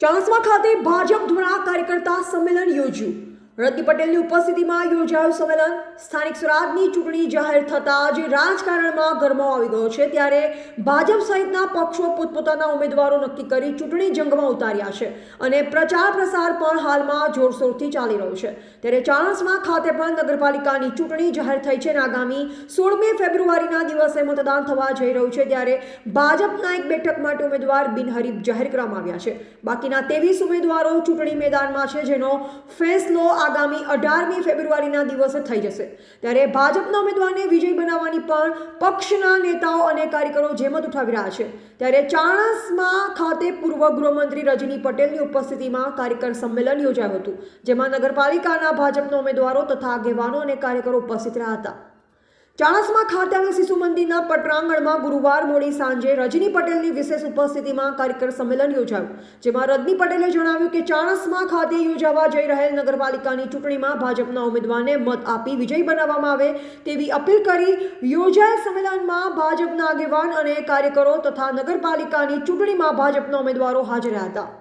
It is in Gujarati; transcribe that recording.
ચાણસ્મા ખાતે ભાજપ દ્વારા કાર્યકર્તા સંમેલન યોજ્યું. રતિ પટેલની ઉપસ્થિતિમાં યોજાયું સંમેલન. સ્થાનિક સ્વરાજની ચૂંટણી જાહેર થતાં જે રાજકારણમાં ગરમાવો આવી ગયો છે. ત્યારે ભાજપ સહિતના પક્ષો પોતપોતાના ઉમેદવારો નક્કી કરી ચૂંટણી જંગમાં ઉતાર્યા છે અને પ્રચાર પ્રસાર પણ હાલમાં જોરશોરથી ચાલી રહ્યો છે. ત્યારે ચાણસમાં ખાતે પણ નગરપાલિકાની ચૂંટણી જાહેર થઈ છે અને આગામી સોળમી ફેબ્રુઆરીના દિવસે મતદાન થવા જઈ રહ્યું છે. ત્યારે ભાજપના એક બેઠક માટે ઉમેદવાર બિનહરીફ જાહેર કરવામાં આવ્યા છે. બાકીના ત્રેવીસ ઉમેદવારો ચૂંટણી મેદાનમાં છે, જેનો ફેસલો આગામી અઢારમી ફેબ્રુઆરીના દિવસે થઈ જશે. ત્યારે ભાજપના ઉમેદવારને વિજય બનાવવાની પણ પક્ષના નેતાઓ અને કાર્યકરો જેમત ઉઠાવી રહ્યા છે. ત્યારે ચાણસમાં ખાતે પૂર્વ ગૃહમંત્રી રજની પટેલની ઉપસ્થિતિમાં કાર્યકર સંમેલન યોજાયું હતું, જેમાં નગરપાલિકાના ભાજપના ઉમેદવારો તથા આગેવાનો અને કાર્યકરો ઉપસ્થિત રહ્યા હતા. ચાણસ્મા ખાતે શિશુ મંદિરના પટરાંગણમાં ગુરુવાર મોડી સાંજે રજની પટેલની વિશેષ ઉપસ્થિતિમાં કાર્યકર સંમેલન યોજાયું, જેમાં રજની પટેલે જણાવ્યું કે ચાણસ્મા ખાતે યોજાવા જઈ રહેલ નગરપાલિકાની ચૂંટણીમાં ભાજપના ઉમેદવારને મત આપી વિજય બનાવવામાં આવે તેવી અપીલ કરી યોજાયેલ સંમેલનમાં ભાજપના આગેવાન અને કાર્યકરો તથા નગરપાલિકાની ચૂંટણીમાં ભાજપના ઉમેદવારો હાજર હતા.